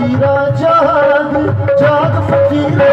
ਫਕੀਰਾ ਜਾਗ ਜਾਗ ਫਕੀਰਾ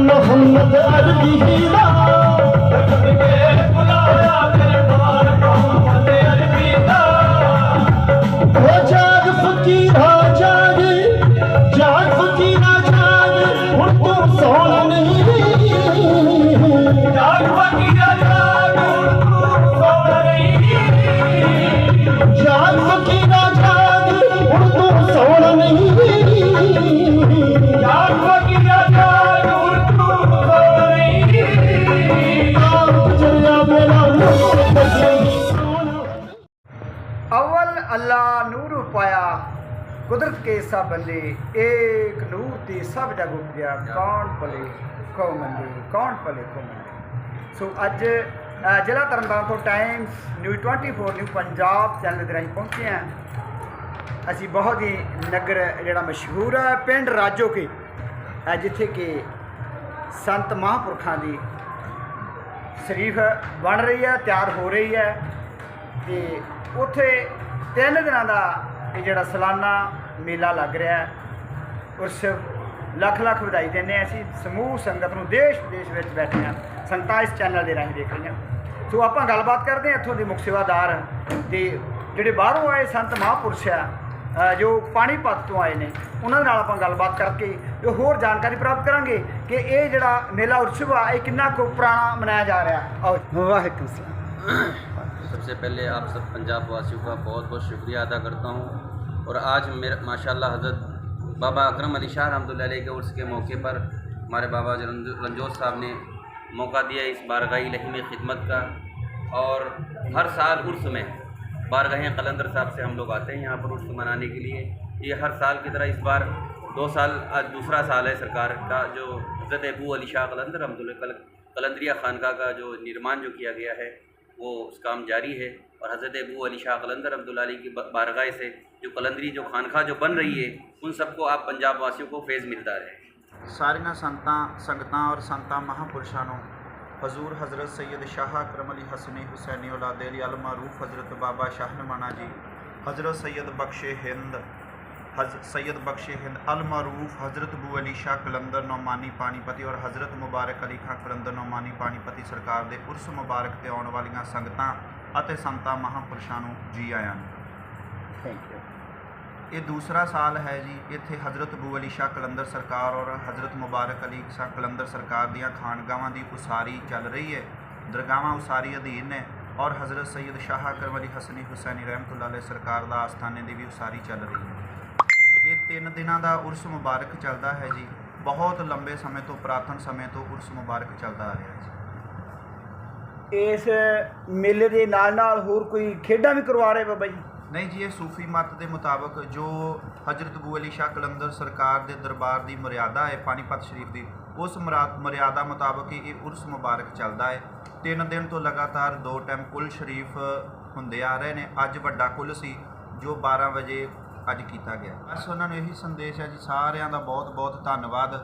محمد عربي ਅੱਲਾ ਨੂਰ ਪਾਇਆ। ਕੁਦਰਤ ਕੇ ਸਭ ਬੰਦੇ, ਏਕ ਨੂਰ ਤੇ ਸਭ ਜਗ ਗਿਆ ਕੌਣ ਭਲੇ ਕੋ ਮੰਦੇ ਕੌਣ ਭਲੇ ਕੌਮ ਮੰਦੇ ਸੋ ਅੱਜ ਜ਼ਿਲ੍ਹਾ ਤਰਨਤਾਰਨ ਤੋਂ times new 24 new Punjab channel ਦੇ ਰਾਹੀਂ ਪਹੁੰਚੇ ਆ ਅਸੀਂ ਬਹੁਤ ਹੀ ਨਗਰ ਜਿਹੜਾ ਮਸ਼ਹੂਰ ਹੈ, ਪਿੰਡ ਰਾਜੋ ਕੇ ਹੈ, ਜਿੱਥੇ ਕਿ ਸੰਤ ਮਹਾਂਪੁਰਖਾਂ ਦੀ ਸ਼ਰੀਫ ਬਣ ਰਹੀ ਹੈ, ਤਿਆਰ ਹੋ ਰਹੀ ਹੈ ਤੇ ਉੱਥੇ ਤਿੰਨ ਦਿਨਾਂ ਦਾ ਇਹ ਜਿਹੜਾ ਸਾਲਾਨਾ ਮੇਲਾ ਲੱਗ ਰਿਹਾ ਹੈ। ਉਸ ਲੱਖ ਲੱਖ ਵਧਾਈ ਦਿੰਦੇ ਹਾਂ ਅਸੀਂ। ਸਮੂਹ ਸੰਗਤ ਨੂੰ ਦੇਸ਼ ਵਿਦੇਸ਼ ਵਿੱਚ ਬੈਠੇ ਹਾਂ। ਸੰਗਤਾਂ ਇਸ ਚੈਨਲ ਦੇ ਰਾਹੀਂ ਦੇਖ ਰਹੀਆਂ। ਸੋ ਆਪਾਂ ਗੱਲਬਾਤ ਕਰਦੇ ਹਾਂ ਇੱਥੋਂ ਦੇ ਮੁੱਖ ਸੇਵਾਦਾਰ ਤੇ ਜਿਹੜੇ ਬਾਹਰੋਂ ਆਏ ਸੰਤ ਮਹਾਂਪੁਰਸ਼ ਆ ਅ, ਜੋ ਪਾਣੀਪਤ ਤੋਂ ਆਏ ਨੇ ਉਹਨਾਂ ਨਾਲ ਆਪਾਂ ਗੱਲਬਾਤ ਕਰਕੇ ਜੋ ਹੋਰ ਜਾਣਕਾਰੀ ਪ੍ਰਾਪਤ ਕਰਾਂਗੇ ਕਿ ਇਹ ਜਿਹੜਾ ਮੇਲਾ ਉਤਸਵ ਆ ਇਹ ਕਿੰਨਾ ਕੁ ਪੁਰਾਣਾ ਮਨਾਇਆ ਜਾ ਰਿਹਾ। ਆਓ ਵਾਹਿਗੁਰੂ سب سے پہلے آپ سب پنجاب واسیوں کا بہت بہت شکریہ ادا کرتا ہوں۔ اور آج ماشاءاللہ ماشاء اللہ حضرت بابا اکرم علی شاہ رحمۃ اللہ علیہ کے عرس کے موقع پر ہمارے بابا رنجوت صاحب نے موقع دیا اس بارگاہی لحیم خدمت کا۔ اور ہر سال عرس میں بارگاہیں قلندر صاحب سے ہم لوگ آتے ہیں یہاں پر عرس منانے کے لیے۔ یہ ہر سال کی طرح اس بار دو سال آج دوسرا سال ہے سرکار کا جو حضرت ابو علی شاہ قلندر رحمۃ اللہ قلندریہ خانقاہ کا جو نرمان جو کیا گیا ہے۔ وہ اس کام جاری ہے اور حضرت ابو علی شاہ قلندر عبداللہ علی کی بارگاہ سے جو قلندری، جو خانخواہ جو بن رہی ہے، ان سب کو آپ پنجاب واسیوں کو فیض ملتا رہے سارنا سنتاں، سنگتاں اور سنتاں مہاپرشانوں، حضور حضرت سید شاہ اکرم علی حسنی حسینی اولاد علی المعروف حضرت بابا شاہ نمانا جی حضرت سید بخش ہند ਸੈਯਦ ਬਖਸ਼ੇ ਹਿੰਦ ਅਲ ਮਾਰੂਫ ਹਜ਼ਰਤ ਬੂ ਅਲੀ ਸ਼ਾਹ ਕਲੰਦਰ ਨੌਮਾਨੀ ਪਾਣੀਪਤੀ ਔਰ ਹਜ਼ਰਤ ਮੁਬਾਰਕ ਅਲੀ ਖਾਂ ਕਲੰਦਰ ਨੌਮਾਨੀ ਪਾਣੀਪਤੀ ਸਰਕਾਰ ਦੇ ਉਰਸ ਮੁਬਾਰਕ ਤੇ ਆਉਣ ਵਾਲੀਆਂ ਸੰਗਤਾਂ ਅਤੇ ਸੰਤਾਂ ਮਹਾਂਪੁਰਸ਼ਾਂ ਨੂੰ ਜੀ ਆਇਆਂ ਨੂੰ। ਥੈਂਕ ਯੂ ਇਹ ਦੂਸਰਾ ਸਾਲ ਹੈ ਜੀ ਇੱਥੇ ਹਜ਼ਰਤ ਬੂ ਅਲੀ ਸ਼ਾਹ ਕਲੰਦਰ ਸਰਕਾਰ ਔਰ ਹਜ਼ਰਤ ਮੁਬਾਰਕ ਅਲੀ ਸ਼ਾਹ ਕਲੰਦਰ ਸਰਕਾਰ ਦੀਆਂ ਖਾਨਗਾਹਾਂ ਦੀ ਉਸਾਰੀ ਚੱਲ ਰਹੀ ਹੈ। ਦਰਗਾਹਾਂ ਉਸਾਰੀ ਅਧੀਨ ਨੇ ਔਰ ਹਜ਼ਰਤ ਸੈਯਦ ਸ਼ਾਹ ਅਕਰਮ ਅਲੀ ਹਸਨੀ ਹੁਸੈਨੀ ਰਹਿਮਤੁল্ਲਾਹ ਅਲੈਹ ਸਰਕਾਰ ਦਾ ਆਸਥਾਨੇ ਦੀ ਵੀ ਉਸਾਰੀ ਚੱਲ ਰਹੀ ਹੈ। ਇਹ ਤਿੰਨ ਦਿਨਾਂ ਦਾ ਉਰਸ ਮੁਬਾਰਕ ਚੱਲਦਾ ਹੈ ਜੀ। ਬਹੁਤ ਲੰਬੇ ਸਮੇਂ ਤੋਂ ਪ੍ਰਾਤਨ ਸਮੇਂ ਤੋਂ ਉਰਸ ਮੁਬਾਰਕ ਚੱਲਦਾ ਆ ਰਿਹਾ ਹੈ ਜੀ। ਇਸ ਮੇਲੇ ਦੇ ਨਾਲ ਨਾਲ ਹੋਰ ਕੋਈ ਖੇਡਾਂ ਵੀ ਕਰਵਾ ਰਹੇ ਬਾਬਾ ਜੀ? ਨਹੀਂ ਜੀ ਇਹ ਸੂਫੀ ਮਤ ਦੇ ਮੁਤਾਬਕ ਜੋ ਹਜ਼ਰਤ ਬੂ ਅਲੀ ਸ਼ਾਹ ਕਲੰਦਰ ਸਰਕਾਰ ਦੇ ਦਰਬਾਰ ਦੀ ਮਰਿਆਦਾ ਹੈ ਪਾਣੀਪਤ ਸ਼ਰੀਫ ਦੀ ਉਸ ਮਰਾ- ਮਰਿਆਦਾ ਮੁਤਾਬਕ ਇਹ ਉਰਸ ਮੁਬਾਰਕ ਚੱਲਦਾ ਹੈ। ਤਿੰਨ ਦਿਨ ਤੋਂ ਲਗਾਤਾਰ ਦੋ ਟਾਈਮ ਕੁੱਲ ਸ਼ਰੀਫ ਹੁੰਦੇ ਆ ਰਹੇ ਨੇ। ਅੱਜ ਵੱਡਾ ਕੁੱਲ ਸੀ ਜੋ 12 ਵਜੇ ਅੱਜ ਕੀਤਾ ਗਿਆ। ਬਸ ਉਹਨਾਂ ਨੂੰ ਇਹੀ ਸੰਦੇਸ਼ ਹੈ ਜੀ ਸਾਰਿਆਂ ਦਾ ਬਹੁਤ ਬਹੁਤ ਧੰਨਵਾਦ।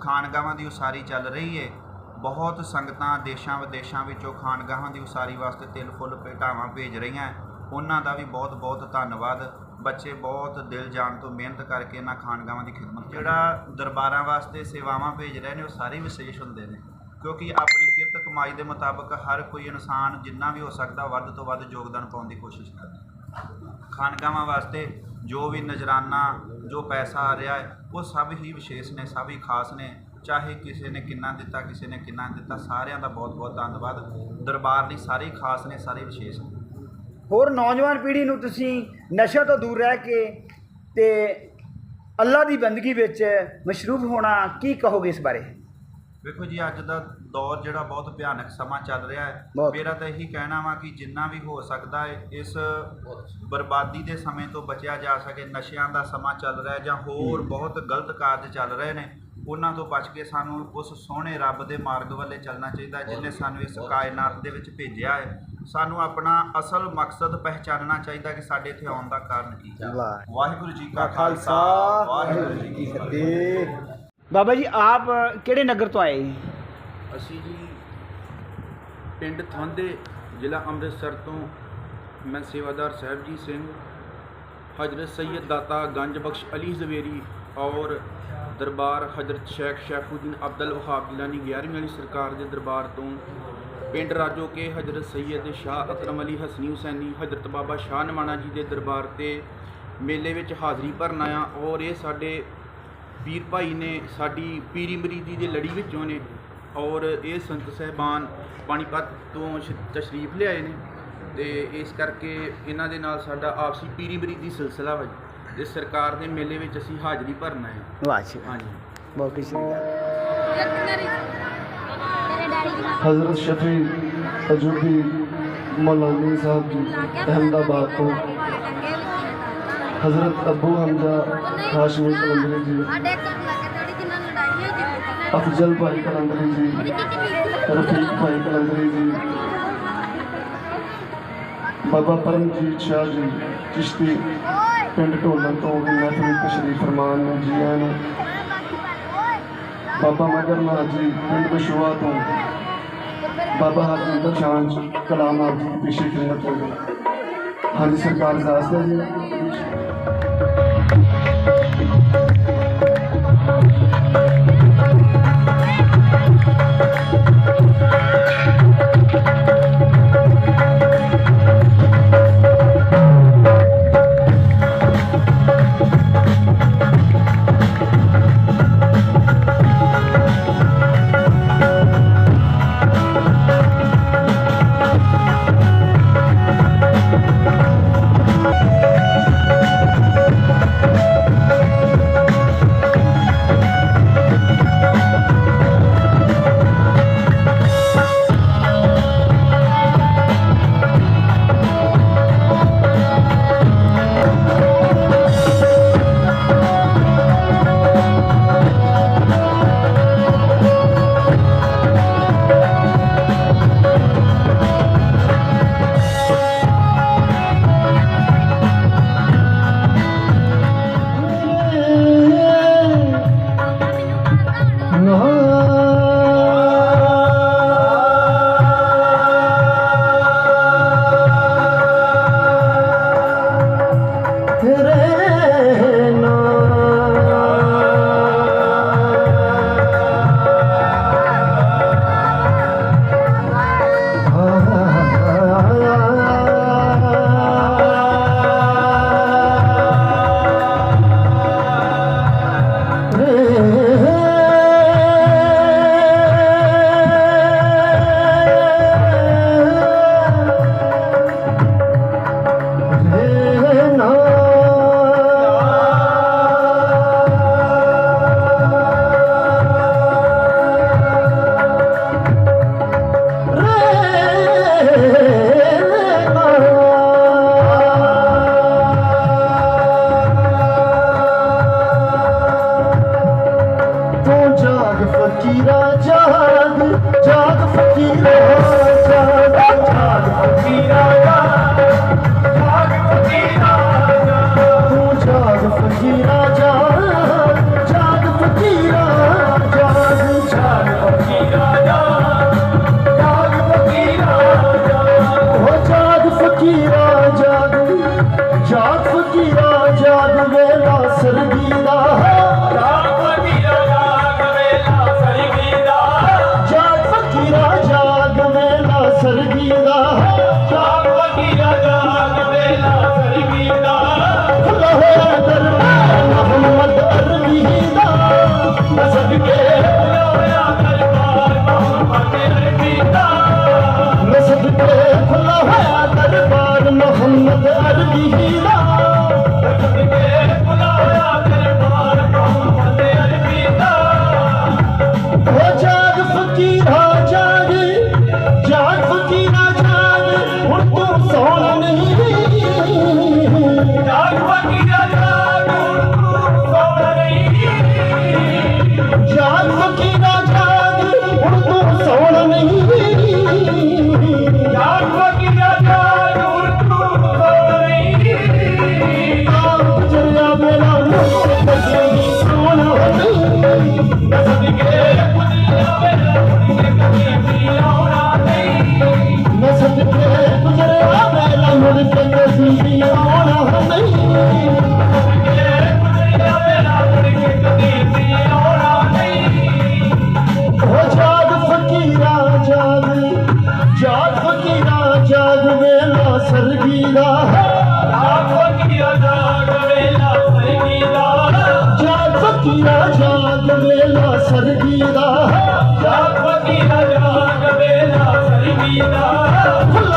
ਖਾਨਗਾਹਾਂ ਦੀ ਉਸਾਰੀ ਚੱਲ ਰਹੀ ਹੈ ਬਹੁਤ ਸੰਗਤਾਂ ਦੇਸ਼ਾਂ ਵਿਦੇਸ਼ਾਂ ਵਿੱਚੋਂ ਖਾਨਗਾਹਾਂ ਦੀ ਉਸਾਰੀ ਵਾਸਤੇ ਤਿਲ ਫੁੱਲ ਭੇਟਾਵਾਂ ਭੇਜ ਰਹੀਆਂ। ਉਹਨਾਂ ਦਾ ਵੀ ਬਹੁਤ ਬਹੁਤ ਧੰਨਵਾਦ। ਬੱਚੇ ਬਹੁਤ ਦਿਲ ਜਾਨ ਤੋਂ ਮਿਹਨਤ ਕਰਕੇ ਇਹਨਾਂ ਖਾਨਗਾਹਾਂ ਦੀ ਖਿਦਮਤ ਜਿਹੜਾ ਦਰਬਾਰਾਂ ਵਾਸਤੇ ਸੇਵਾਵਾਂ ਭੇਜ ਰਹੇ ਨੇ ਉਹ ਸਾਰੇ ਵਿਸ਼ੇਸ਼ ਹੁੰਦੇ ਨੇ। ਕਿਉਂਕਿ ਆਪਣੀ ਕਿਰਤ ਕਮਾਈ ਦੇ ਮੁਤਾਬਕ ਹਰ ਕੋਈ ਇਨਸਾਨ ਜਿੰਨਾ ਵੀ ਹੋ ਸਕਦਾ ਵੱਧ ਤੋਂ ਵੱਧ ਯੋਗਦਾਨ ਪਾਉਣ ਦੀ ਕੋਸ਼ਿਸ਼ ਕਰਦਾ। ਖਾਨਗਾਹਾਂ ਵਾਸਤੇ ਜੋ ਵੀ ਨਜ਼ਰਾਨਾ ਜੋ ਪੈਸਾ ਆ ਰਿਹਾ ਹੈ ਉਹ ਸਭ ਹੀ ਵਿਸ਼ੇਸ਼ ਨੇ ਸਭ ਹੀ ਖਾਸ ਨੇ। ਚਾਹੇ ਕਿਸੇ ਨੇ ਕਿੰਨਾ ਦਿੱਤਾ ਕਿਸੇ ਨੇ ਕਿੰਨਾ ਦਿੱਤਾ ਸਾਰਿਆਂ ਦਾ ਬਹੁਤ ਬਹੁਤ ਧੰਨਵਾਦ। ਦਰਬਾਰ ਲਈ ਸਾਰੇ ਖਾਸ ਨੇ ਸਾਰੇ ਵਿਸ਼ੇਸ਼ ਨੇ। ਹੋਰ ਨੌਜਵਾਨ ਪੀੜ੍ਹੀ ਨੂੰ ਤੁਸੀਂ ਨਸ਼ੇ ਤੋਂ ਦੂਰ ਰਹਿ ਕੇ ਤੇ ਅੱਲਾ ਦੀ ਬੰਦਗੀ ਵਿੱਚ ਮਸ਼ਰੂਫ ਹੋਣਾ ਕੀ ਕਹੋਗੇ ਇਸ ਬਾਰੇ? ਵੇਖੋ ਜੀ ਅੱਜ ਦਾ ਦੌਰ ਜਿਹੜਾ ਬਹੁਤ ਭਿਆਨਕ ਸਮਾਂ ਚੱਲ ਰਿਹਾ ਹੈ। ਬਹੁਤ। ਮੇਰਾ ਤਾਂ ਇਹੀ ਕਹਿਣਾ ਵਾ ਕਿ ਜਿੰਨਾ ਵੀ ਹੋ ਸਕਦਾ ਹੈ ਇਸ ਬਰਬਾਦੀ ਦੇ ਸਮੇਂ ਤੋਂ ਬਚਿਆ ਜਾ ਸਕੇ ਨਸ਼ਿਆਂ ਦਾ ਸਮਾਂ ਚੱਲ ਰਿਹਾ ਹੈ ਜਾਂ ਹੋਰ ਬਹੁਤ ਗਲਤ ਕਾਰਜ ਚੱਲ ਰਹੇ ਨੇ ਉਹਨਾਂ ਤੋਂ ਬਚ ਕੇ ਸਾਨੂੰ ਉਸ ਸੋਹਣੇ ਰੱਬ ਦੇ ਮਾਰਗ ਵੱਲੇ ਚੱਲਣਾ ਚਾਹੀਦਾ ਹੈ ਜਿਨੇ ਸਾਨੂੰ ਇਸ ਕਾਇਨਾਤ ਦੇ ਵਿੱਚ ਭੇਜਿਆ ਹੈ। ਸਾਨੂੰ ਆਪਣਾ ਅਸਲ ਮਕਸਦ ਪਹਿਚਾਨਣਾ ਚਾਹੀਦਾ ਕਿ ਸਾਡੇ ਇੱਥੇ ਆਉਣ ਦਾ ਕਾਰਨ ਕੀ ਹੈ। ਵਾਹਿਗੁਰੂ ਜੀ ਕਾ ਖਾਲਸਾ ਵਾਹਿਗੁਰੂ ਜੀ ਕੀ ਫਤਿਹ। ਬਾਬਾ ਜੀ ਆਪ ਕਿਹੜੇ ਨਗਰ ਤੋਂ ਆਏ ਅਸੀਂ ਜੀ ਪਿੰਡ ਥਾਂਦੇ, ਜ਼ਿਲ੍ਹਾ ਅੰਮ੍ਰਿਤਸਰ ਤੋਂ ਮੈਂ ਸੇਵਾਦਾਰ ਸਾਹਿਬਜੀਤ ਸਿੰਘ, ਹਜ਼ਰਤ ਸੈਯਦ ਦਾਤਾ ਗੰਜ ਬਖਸ਼ ਅਲੀ ਜ਼ਵੇਰੀ ਔਰ ਦਰਬਾਰ ਹਜ਼ਰਤ ਸ਼ੇਖ ਸ਼ੈਫੂਦੀਨ ਅਬਦੁਲ ਵਹਾਬ ਜਿਲਾਨੀ 11ਵੀਂ ਵਾਲੀ ਸਰਕਾਰ ਦੇ ਦਰਬਾਰ ਤੋਂ ਪਿੰਡ ਰਾਜੋ ਕੇ ਹਜ਼ਰਤ ਸੈਯਦ ਸ਼ਾਹ ਅਕਰਮ ਅਲੀ ਹਸਨੀ ਹੁਸੈਨੀ, ਹਜ਼ਰਤ ਬਾਬਾ ਸ਼ਾਹ ਨਵਾਣਾ ਜੀ ਦੇ ਦਰਬਾਰ ਤੇ ਮੇਲੇ ਵਿੱਚ ਹਾਜ਼ਰੀ ਭਰਨ ਆਇਆ ਔਰ ਇਹ ਸਾਡੇ ਵੀਰ ਭਾਈ ਨੇ, ਸਾਡੀ ਪੀਰੀ ਮਰੀਦੀ ਦੇ ਲੜੀ ਵਿੱਚੋਂ ਨੇ ਔਰ ਇਹ ਸੰਤ ਸਹਿਬਾਨ ਪਾਣੀਪਤ ਤੋਂ ਸ਼- ਤਸ਼ਰੀਫ ਲਿਆਏ ਨੇ ਤੇ ਇਸ ਕਰਕੇ ਇਹਨਾਂ ਦੇ ਨਾਲ ਸਾਡਾ ਆਪਸੀ ਪੀਰੀ ਮਰੀਦੀ ਸਿਲਸਿਲਾ ਵਾ ਜੀ ਤੇ ਸਰਕਾਰ ਦੇ ਮੇਲੇ ਵਿੱਚ ਅਸੀਂ ਹਾਜ਼ਰੀ ਭਰਨ ਆਏ ਹਾਂ। ਵਾਹ ਜੀ ਹਾਂਜੀ ਬਹੁਤ ਖੁਸ਼ੀ ਦੀ ਗੱਲ हजरत शफी अजूबी मौलानी साहब जी अहमदाबाद तो हजरत अबू हमजा हाशमी कलंदरी जी افضل بھائی کلندری جی۔ رفیق بھائی کلندری جی۔ بابا پرمجیت شاہ جی چشتی پنڈ ٹولن تو بھی محفل تشریف فرمان میں جی آئے بابا مگرنا جی پنڈ بشوا تو۔ بابا حاجی اندر شان، کلام آپ جی پیشے خدمت ہو گئی۔ سرکار زاستہ جی ਜਾਗ ਜਾਗ ਫਕੀਰਾ ਜਾਗ ਦਰਬਾਰ ਮੁਹੰਮਦ ਅਰਬੀ ਦਾ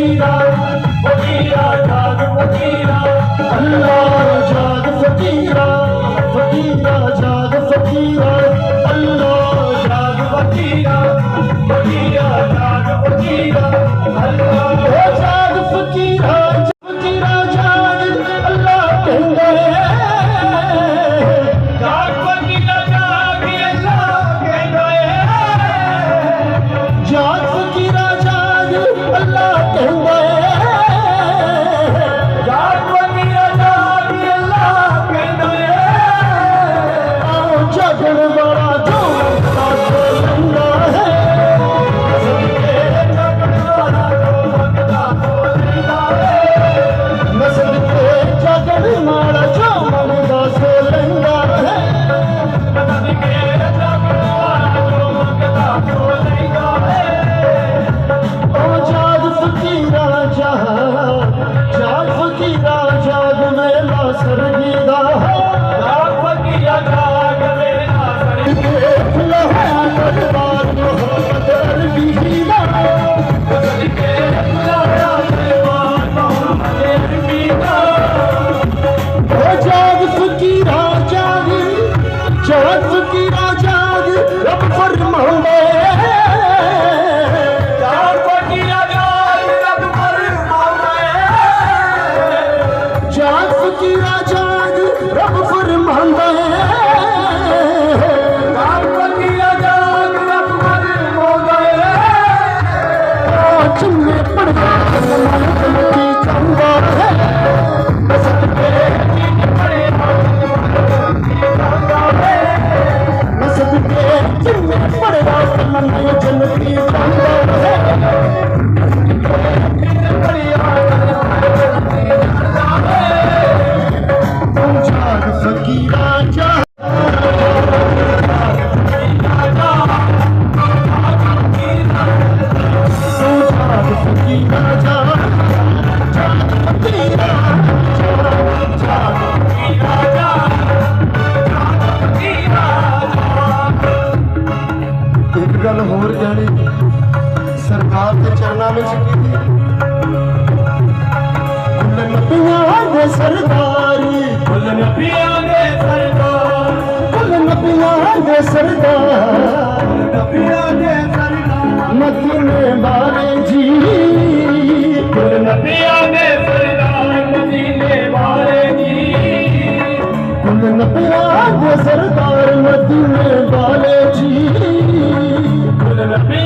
जाग फ़कीरा अला जाग फ़कीरा फ़कीरा जाग फ़क़ीरा अलाह जाग फ़कीर पियादार मधुम सरदार बाल जी जी।